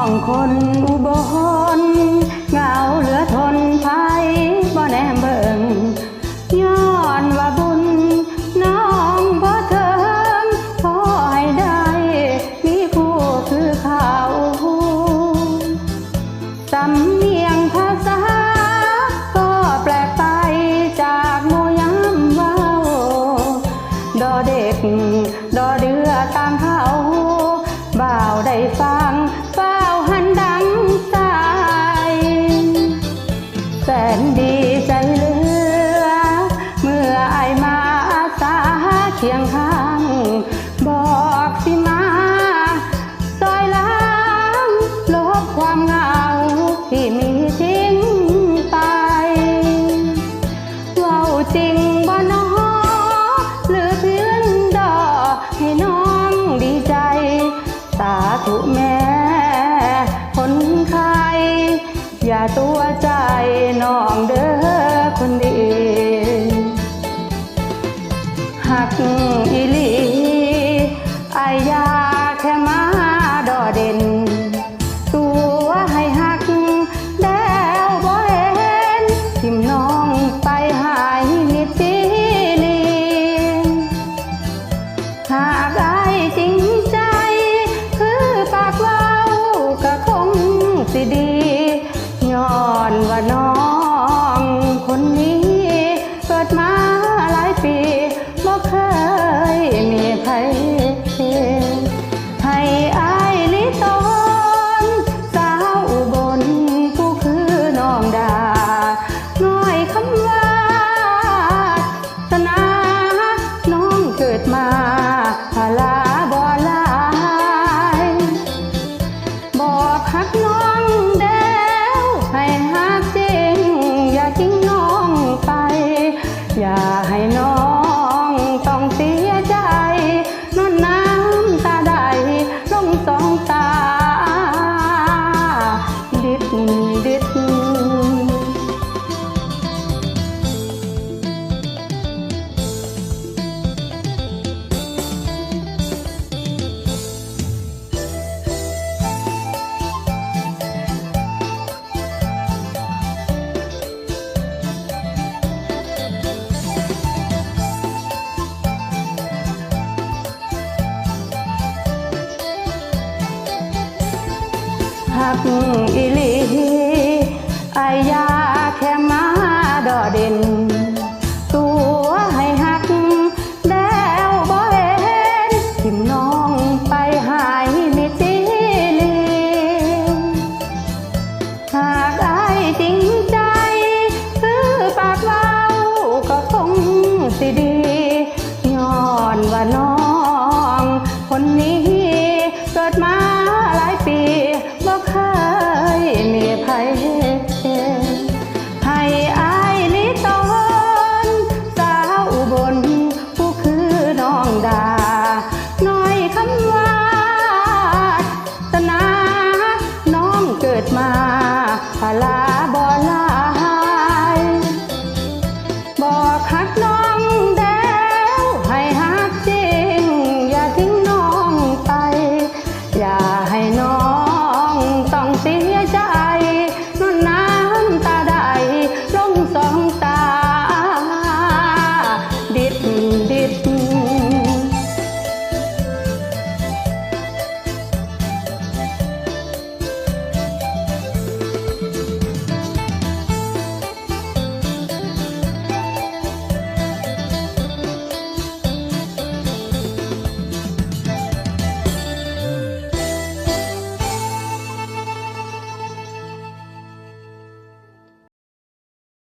องคนอุบลเหงาเหลือทน บอกสิมาซอยล้างลบความเหงาที่มีทิ้งไปเว้าจริงบ่นอหรือเพื่อนดอให้น้องดีใจ สาธุแม่คนไข้อย่าตัวใจน้องเด้อคนดีหักอีลี 心 กอิลีอายาแค่มาดอเด่น